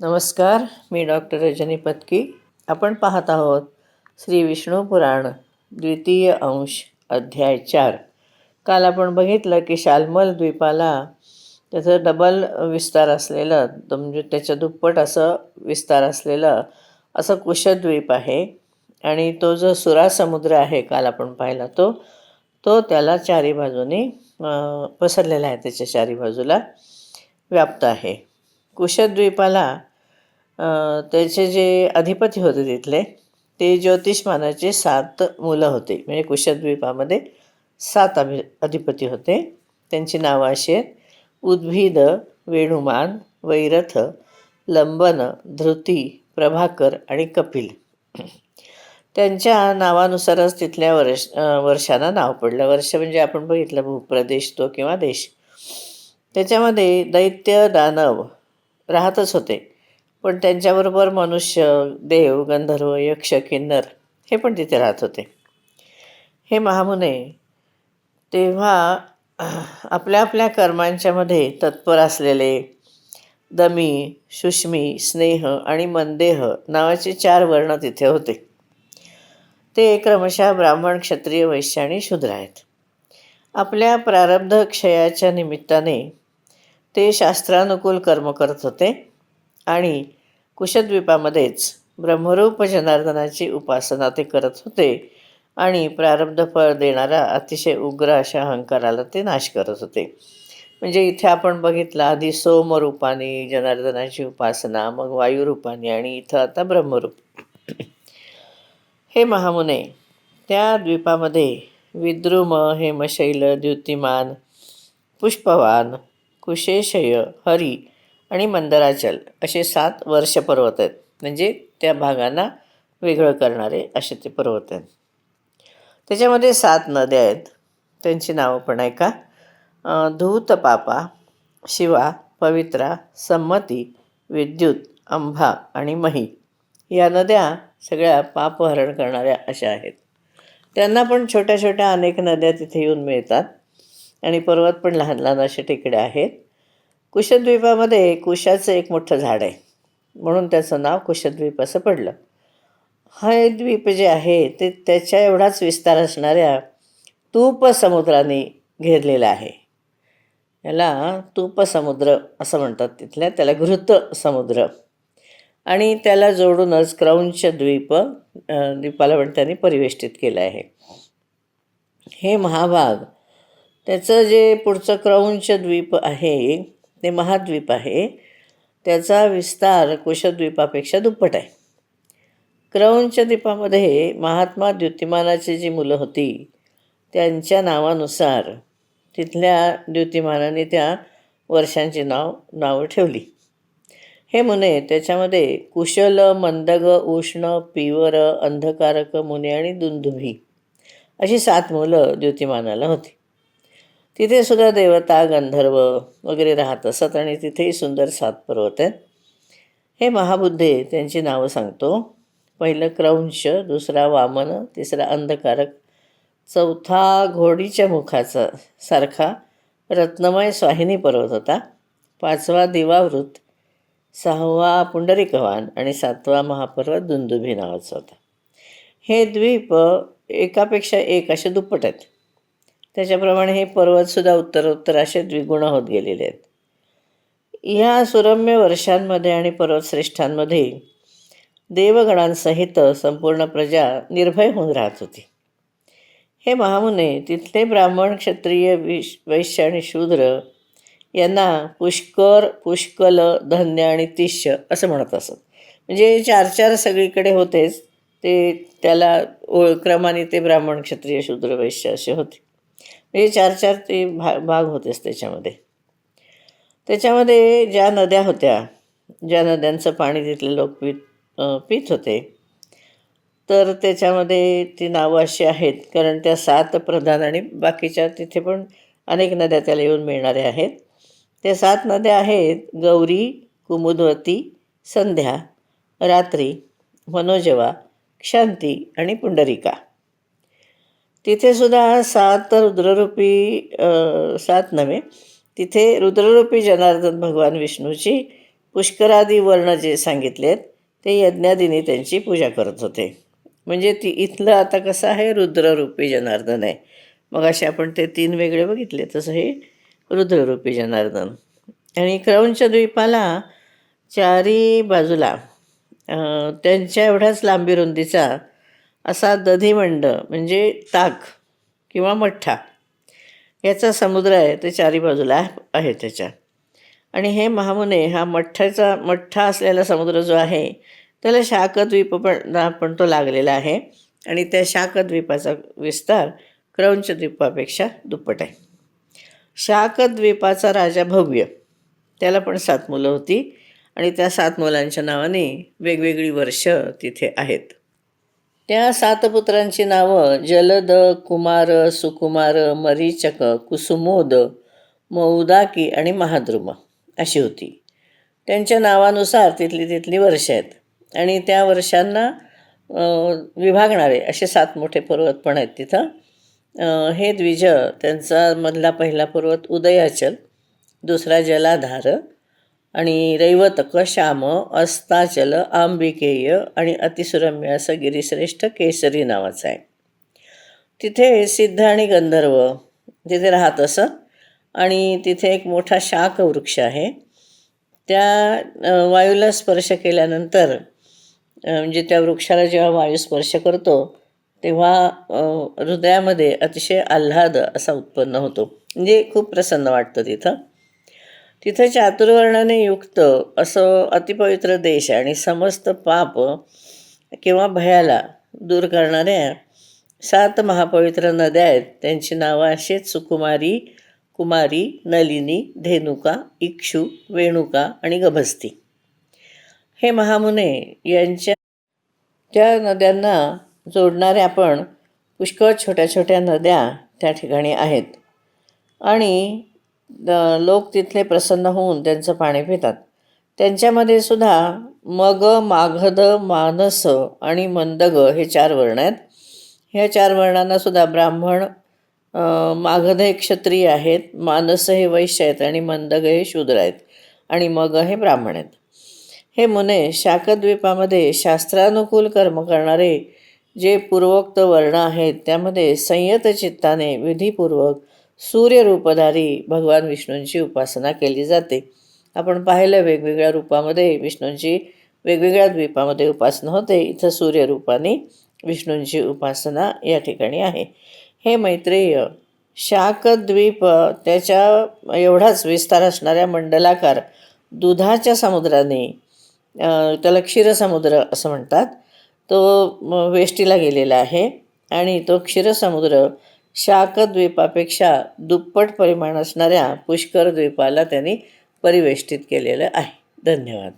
नमस्कार मी डॉक्टर रजनी पत्की. आपण पाहत आहोत श्री विष्णू पुराण द्वितीय अंश अध्याय चार. काल आपण बघितलं की शालमल द्वीपाला त्याचं डबल विस्तार असलेलं म्हणजे त्याच्या दुप्पट असं विस्तार असलेलं असं कुशद्वीप आहे. आणि तो जो सुरा समुद्र आहे काल आपण पाहिला तो तो त्याला चारी बाजूनी पसरलेला आहे त्याच्या चारी बाजूला व्याप्त आहे. कुशद्वीपाला त्याचे जे अधिपती होते तिथले ते ज्योतिषमानाचे सात मुलं होते. म्हणजे कुशद्वीपामध्ये सात अभि अधिपती होते. त्यांची नावं अशी आहेत. उद्भिद वेणुमान वैरथ लंबन धृती प्रभाकर आणि कपिल. त्यांच्या नावानुसारच तिथल्या वर्ष वर्षांना नाव पडलं. वर्ष म्हणजे आपण बघितलं भूप्रदेश तो किंवा देश. त्याच्यामध्ये दैत्य दानव राहतच होते. पण त्यांच्याबरोबर मनुष्य देव गंधर्व यक्ष किन्नर हे पण तिथे राहत होते. हे महामुने तेव्हा आपल्या आपल्या कर्मांच्यामध्ये तत्पर असलेले दमी सुष्मी स्नेह आणि मंदेह नावाचे चार वर्ण तिथे होते. ते क्रमशः ब्राह्मण क्षत्रिय वैश्य आणि शूद्र आहेत. आपल्या प्रारब्ध क्षयाच्या निमित्ताने ते शास्त्रानुकूल कर्म करत होते. आणि कुशद्वीपामध्येच ब्रह्मरूप जनार्दनाची उपासना ते करत होते आणि प्रारब्ध फळ देणारा अतिशय उग्र अशा अहंकाराला ते नाश करत होते. म्हणजे इथे आपण बघितलं आधी सोमरूपाने जनार्दनाची उपासना मग वायुरूपाने आणि इथं आता ब्रह्मरूप. हे महामुने त्या द्वीपामध्ये विद्रुम हेमशैल द्युतिमान पुष्पवान कुशेशय हरी आणि मंदराचल असे सात वर्ष पर्वत आहेत म्हणजे त्या भागांना वेगळं करणारे असे ते पर्वत आहेत त्याच्यामध्ये सात नद्या आहेत. त्यांची नावं पण आहे का? धूतपापा शिवा पवित्रा संमती विद्युत अंभा आणि मही. या नद्या सगळ्या पापहरण करणाऱ्या अशा आहेत. त्यांना पण छोट्या छोट्या अनेक नद्या तिथे येऊन मिळतात. आणि पर्वत पण लहान लहान असे टेकडे आहेत. कुशद्वीपामध्ये कुशाचं एक मोठं झाड आहे. म्हणून त्याचं नाव कुशद्वीप असं पडलं. हे द्वीप जे आहे ते त्याच्या एवढाच विस्तार असणाऱ्या तूप समुद्राने घेरलेलं आहे. याला तूप समुद्र असं म्हणतात तिथल्या त्याला घृत समुद्र. आणि त्याला जोडूनच क्रौंच द्वीप द्वीपाला पण त्यांनी परिवेष्टित केलं आहे. हे महाभाग त्याचं जे पुढचं क्रौंच द्वीप आहे ते महाद्वीप आहे. त्याचा विस्तार कुशद्वीपापेक्षा दुप्पट आहे. क्रौंच द्वीपामध्ये महात्मा द्युतिमानाची जी मुलं होती त्यांच्या नावानुसार तिथल्या द्युतिमानाने त्या वर्षांची नाव नावं ठेवली. हे मुने त्याच्यामध्ये कुशल मंदग उष्ण पिवर अंधकारक मुने आणि दुंदुभी अशी सात मुलं द्युतिमानाला होती. तिथे सुद्धा देवता गंधर्व वगैरे राहत असत आणि तिथेही सुंदर सात पर्वत आहेत. हे महाबुद्धे त्यांची नावं सांगतो. पहिलं क्रौंश दुसरा वामन तिसरा अंधकारक चौथा घोडीच्या मुखाचा सारखा रत्नमय स्वाहिनी पर्वत होता. पाचवा दिवावृत सहावा पुंडरीकवान आणि सातवा महापर्वत दुंदुभी नावाचा होता. हे द्वीप एकापेक्षा एक असे दुप्पट आहेत. त्याच्याप्रमाणे हे पर्वतसुद्धा उत्तरोत्तर असे द्विगुण होत गेलेले आहेत. ह्या सुरम्य वर्षांमध्ये आणि पर्वतश्रेष्ठांमध्ये देवगणांसहित संपूर्ण प्रजा निर्भय होऊन राहत होती. हे महामुने तिथले ब्राह्मण क्षत्रिय विश वैश्य आणि शूद्र यांना पुष्कर पुष्कल धन्य आणि तिष्य असं म्हणत असत. म्हणजे चार चार सगळीकडे होतेच ते त्याला ओळ क्रमाने ते ब्राह्मण क्षत्रिय शूद्र वैश्य असे होते. म्हणजे चार चार ते भा भाग होतेच त्याच्यामध्ये. त्याच्यामध्ये ज्या नद्या होत्या ज्या नद्यांचं पाणी तिथले लोक पित पित होते तर त्याच्यामध्ये ती नावं अशी आहेत कारण त्या सात प्रधान आणि बाकीच्या तिथे पण अनेक नद्या त्याला येऊन मिळणाऱ्या आहेत. त्या सात नद्या आहेत गौरी कुमुदवती संध्या रात्री मनोजवा क्षांती आणि पुंडरिका. तिथे सुद्धा सात रुद्ररूपी सात नव्हे तिथे रुद्ररूपी जनार्दन भगवान विष्णूची पुष्करादी वर्ण जे सांगितलेत ते यज्ञादिनी त्यांची पूजा करत होते. म्हणजे ती इथलं आता कसं आहे रुद्ररूपी जनार्दन आहे. मग असे आपण ते तीन वेगळे बघितले तसं हे रुद्ररूपी जनार्दन. आणि क्रौंच द्वीपाला चारी बाजूला त्यांच्या एवढ्याच लांबी रुंदीचा असा दधिमंड म्हणजे ताक किंवा मठ्ठा याचा समुद्र आहे ते चारी बाजूला आहे त्याच्या. आणि हे महामुने हा मठ्ठाचा मठ्ठा असलेला समुद्र जो आहे त्याला शाकद्वीप पण पण तो लागलेला आहे. आणि त्या शाकद्वीपाचा विस्तार क्रौंचद्वीपापेक्षा दुप्पट आहे. शाकद्वीपाचा राजा भव्य त्याला पण सात मुलं होती. आणि त्या सात मुलांच्या नावाने वेगवेगळी वर्ष तिथे आहेत. त्या सात पुत्रांची नावं जलद कुमार सुकुमार मरीचक कुसुमोद मौदाकी आणि महाद्रुम अशी होती. त्यांच्या नावानुसार तिथली तिथली वर्ष आहेत. आणि त्या वर्षांना विभागणारे असे सात मोठे पर्वत पण आहेत तिथं. हे द्विज त्यांचा मधला पहिला पर्वत उदयाचल दुसरा जलाधार आणि रैवतक श्याम अस्ताचल आंबिकेय आणि अतिसुरम्य असं गिरीश्रेष्ठ केसरी नावाचं आहे. तिथे सिद्ध आणि गंधर्व तिथे राहत असत आणि तिथे एक मोठा शाक वृक्ष आहे. त्या वायूला स्पर्श केल्यानंतर म्हणजे त्या वृक्षाला जेव्हा वायू स्पर्श करतो तेव्हा हृदयामध्ये अतिशय आल्हाद असा उत्पन्न होतो. म्हणजे खूप प्रसन्न वाटतं तिथं. तिथं चातुर्वर्णने युक्त असं अतिपवित्र देश आणि समस्त पाप किंवा भयाला दूर करणाऱ्या सात महापवित्र नद्या आहेत. त्यांची नावं अशीच सुकुमारी कुमारी नलिनी धेनुका इक्षू वेणुका आणि गभस्ती. हे महामुने यांच्या त्या नद्यांना जोडणाऱ्या पण पुष्कळ छोट्या छोट्या नद्या त्या ठिकाणी आहेत. आणि लोक तिथले प्रसन्न होऊन त्यांचं पाणी पितात. त्यांच्यामध्ये सुद्धा मग माघद मानस आणि मंदग हे चार वर्ण आहेत. ह्या चार वर्णांना सुद्धा ब्राह्मण माघद हे क्षत्रिय आहेत मानस हे वैश्य आहेत आणि मंदग हे शूद्र आहेत आणि मग हे ब्राह्मण आहेत. हे मुने शाकद्वीपामध्ये शास्त्रानुकूल कर्म करणारे जे पूर्वोक्त वर्ण आहेत त्यामध्ये संयत चित्ताने विधीपूर्वक सूर्यरूपधारी भगवान विष्णूंची उपासना केली जाते. आपण पाहिलं वेगवेगळ्या रूपामध्ये विष्णूंची वेगवेगळ्या द्वीपामध्ये उपासना होते. इथं सूर्यरूपाने विष्णूंची उपासना या ठिकाणी आहे. हे मैत्रेय शाकद्वीप त्याच्या एवढाच विस्तार असणाऱ्या मंडलाकार दुधाच्या समुद्राने त्याला क्षीरसमुद्र असं म्हणतात. तो वेष्टीला गेलेला आहे आणि तो क्षीरसमुद्र शाकद्वीपापेक्षा दुप्पट परिमाण असणाऱ्या पुष्कर द्वीपाला त्यांनी परिवेष्टित केलेलं आहे. धन्यवाद.